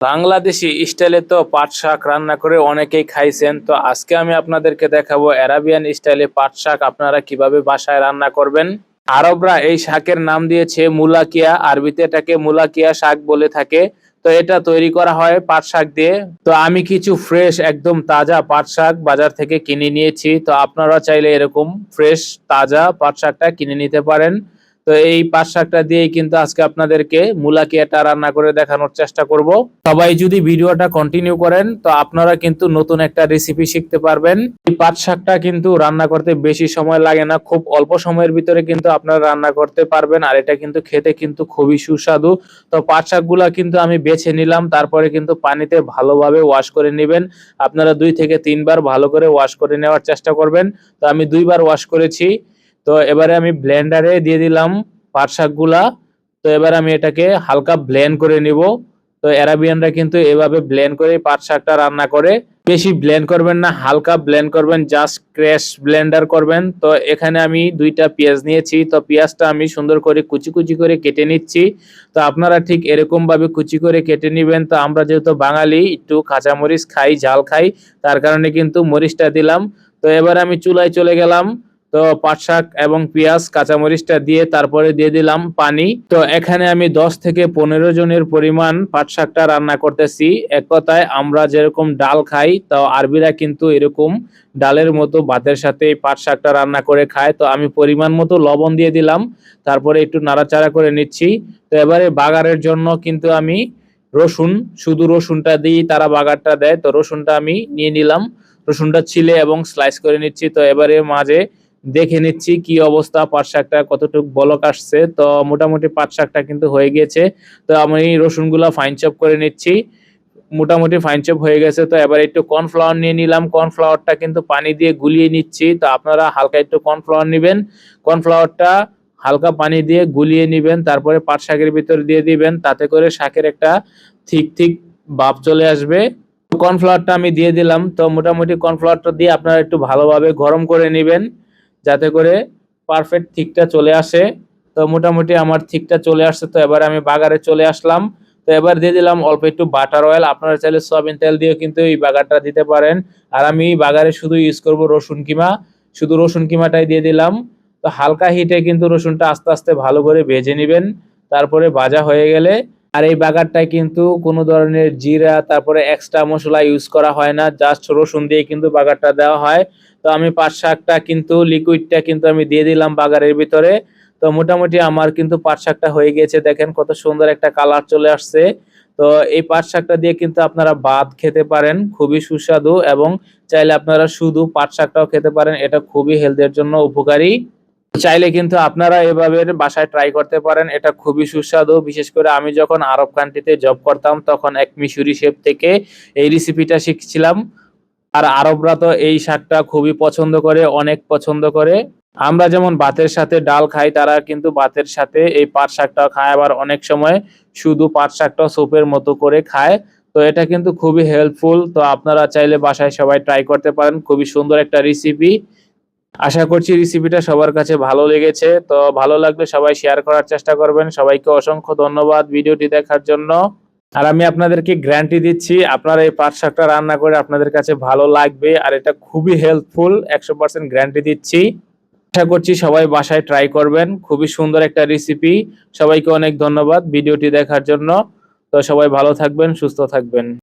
বাংলাদেশি স্টাইলে তো পাট শাক রান্না করে অনেকেই খাইছেন। তো আজকে আমি আপনাদেরকে দেখাবো অ্যারাবিয়ান স্টাইলে পাট শাক আপনারা কীভাবে বাসায় রান্না করবেন। আরবরা এই শাকের নাম দিয়েছে মুলাকিয়া, আরবিতে এটাকে মুলাকিয়া শাক বলে থাকে। তো এটা তৈরি করা হয় পাট শাক দিয়ে। তো আমি কিছু ফ্রেশ, একদম তাজা পাট শাক বাজার থেকে কিনে নিয়েছি। তো আপনারা চাইলে এরকম ফ্রেশ, তাজা পাট শাকটা কিনে নিতে পারেন। তো এই পাট শাকটা দিয়েই কিন্তু আজকে আপনাদেরকে মুলাকিয়াটা রান্না করে দেখানোর চেষ্টা করব। সবাই যদি ভিডিওটা কন্টিনিউ করেন, তো আপনারা কিন্তু নতুন একটা রেসিপি শিখতে পারবেন। এই পাট শাকটা কিন্তু রান্না করতে বেশি সময় লাগে না, খুব অল্প সময়ের ভিতরে কিন্তু আপনারা রান্না করতে পারবেন, আর এটা কিন্তু খেতে কিন্তু খুবই সুস্বাদু। তো পাট শাকগুলা কিন্তু আমি বেছে নিলাম, তারপরে কিন্তু পানিতে ভালোভাবে ওয়াশ করে নেবেন। আপনারা দুই থেকে তিনবার ভালো করে ওয়াশ করে নেওয়ার চেষ্টা করবেন। তো আমি দুইবার ওয়াশ করেছি। তো এবারে আমি ব্লেন্ডারে দিয়ে দিলাম পাট শাকগুলা। তো এবার আমি এটাকে হালকা ব্লেন্ড করে নিব। তো অ্যারাবিয়ানরা কিন্তু এভাবে ব্লেন্ড করে পাট শাকটা রান্না করে। বেশি ব্লেন্ড করবেন না, হালকা ব্লেন্ড করবেন জাস্ট ক্র্যাশ ব্লেন্ডার করবেন। তো এখানে আমি দুইটা পেঁয়াজ নিয়েছি। তো পেঁয়াজটা আমি সুন্দর করে কুচি কুচি করে কেটে নিচ্ছি। তো আপনারা ঠিক এরকম ভাবে কুচি করে কেটে নেবেন। তো আমরা যেহেতু বাঙালি, একটু কাঁচামরিচ খাই, ঝাল খাই, তার কারণে কিন্তু মরিচটা দিলাম। তো এবার আমি চুলায় চলে গেলাম। তো পাট শাক এবং পেঁয়াজ, কাঁচামরিচটা দিয়ে তারপরে দিয়ে দিলাম পানি। তো এখানে আমি দশ থেকে পনেরো জনের পরিমাণ পাট শাকটা রান্না করতেছি। এক কথায় আমরা যেরকম ডাল খাই, তো আরবিরা কিন্তু এরকম ডালের মতো ভাতের সাথে পাট শাকটা রান্না করে খায়। তো আমি পরিমাণ মতো লবণ দিয়ে দিলাম, তারপরে একটু নাড়াচাড়া করে নিচ্ছি। তো এবারে বাগারের জন্য কিন্তু আমি রসুন, শুধু রসুনটা দিয়েই তারা বাগারটা দেয়। তো রসুনটা আমি নিয়ে নিলাম। রসুনটা ছিলে এবং স্লাইস করে নিচ্ছি। তো এবারে মাঝে দেখে নিচ্ছি কি অবস্থা, পাট শাকটা কতটুকু বলক আসছে। তো মোটামুটি পাট শাকটা কিন্তু হয়ে গেছে তো আমি রসুনগুলা ফাইন চপ করে নিচ্ছি। মোটামুটি ফাইন চপ হয়ে গেছে। তো এবার একটু কর্নফ্লাওয়ার নিয়ে নিলাম। কর্নফ্লাওয়ারটা কিন্তু পানি দিয়ে গুলিয়ে নিচ্ছি। তো আপনারা হালকা একটু কর্নফ্লাওয়ার নেবেন। কর্নফ্লাওয়ারটা হালকা পানি দিয়ে গুলিয়ে নেবেন। তারপরে পাট শাকের ভিতরে দিয়ে দিবেন। তাতে করে শাকের একটা ঠিক ঠিক ভাব চলে আসবে। কর্নফ্লাওয়ারটা আমি দিয়ে দিলাম। তো মোটামুটি কর্নফ্লাওয়ারটা দিয়ে আপনারা একটু ভালোভাবে গরম করে নেবেন। যাতে করে পারফেক্ট থিকটা চলে আসে। তো মোটামুটি আমার থিকটা চলে আসছে, তো এবার আমি বাগারে চলে আসলাম। তো এবার দিয়ে দিলাম অল্প একটু বাটার অয়েল আপনারা চাইলে সয়াবিন তেল দিয়েও কিন্তু এই বাগারটা দিতে পারেন। আর আমি বাগারে শুধু ইউজ করব রসুন কিমা। শুধু রসুন কিমাটাই দিয়ে দিলাম। তো হালকা হিটে কিন্তু রসুনটা আস্তে আস্তে ভালো করে ভেজে নেবেন। তারপরে ভাজা হয়ে গেলে আর এই বাগারটায় কিন্তু কোনো ধরনের জিরা, তারপরে এক্সট্রা মশলা ইউজ করা হয় না জাস্ট রসুন দিয়ে কিন্তু বাগারটা দেওয়া হয়। তো আমি পাট শাকটা কিন্তু লিকুইডটা কিন্তু আমি দিয়ে দিলাম বাগারের ভিতরে। তো মোটামুটি আমার কিন্তু পাট শাকটা হয়ে গেছে, দেখেন কত সুন্দর একটা কালার চলে আসছে। তো এই পাট শাকটা দিয়ে কিন্তু আপনারা ভাত খেতে পারেন, খুবই সুস্বাদু এবং চাইলে আপনারা শুধু পাট শাকটাও খেতে পারেন, এটা খুবই হেলথের জন্য উপকারী। চাইলে কিন্তু আপনারা এভাবে বাসায় ট্রাই করতে পারেন। এটা খুবই সুস্বাদু। বিশেষ করে আমি যখন আরব কান্ট্রিতে জব করতাম, তখন এক মিশুরি শেফ থেকে এই রেসিপিটা শিখছিলাম। আর আরবরা তো এই শাকটা খুবই পছন্দ করে, অনেক পছন্দ করে। আমরা যেমন ভাতের সাথে ডাল খাই, তারা কিন্তু ভাতের সাথে এই পাট শাকটা খায়। আবার অনেক সময় শুধু পাট শাকটা সোপের মতো করে খায়। তো এটা কিন্তু খুবই হেল্পফুল তো আপনারা চাইলে বাসায় সবাই ট্রাই করতে পারেন। খুবই সুন্দর একটা রেসিপি আশা করছি রেসিপিটা সবার কাছে ভালো লেগেছে। তো ভালো লাগলে সবাই শেয়ার করার চেষ্টা করবেন। সবাইকে অসংখ্য ধন্যবাদ ভিডিওটি দেখার জন্য। আর আমি আপনাদেরকে গ্যারান্টি দিচ্ছি, আপনারা এই পাট শাকটা রান্না করে আপনাদের কাছে ভালো লাগবে আর এটা খুবই হেল্পফুল একশো পার্সেন্ট গ্যারান্টি দিচ্ছি। আশা করছি সবাই বাসায় ট্রাই করবেন। খুবই সুন্দর একটা রেসিপি সবাইকে অনেক ধন্যবাদ ভিডিওটি দেখার জন্য। তো সবাই ভালো থাকবেন, সুস্থ থাকবেন।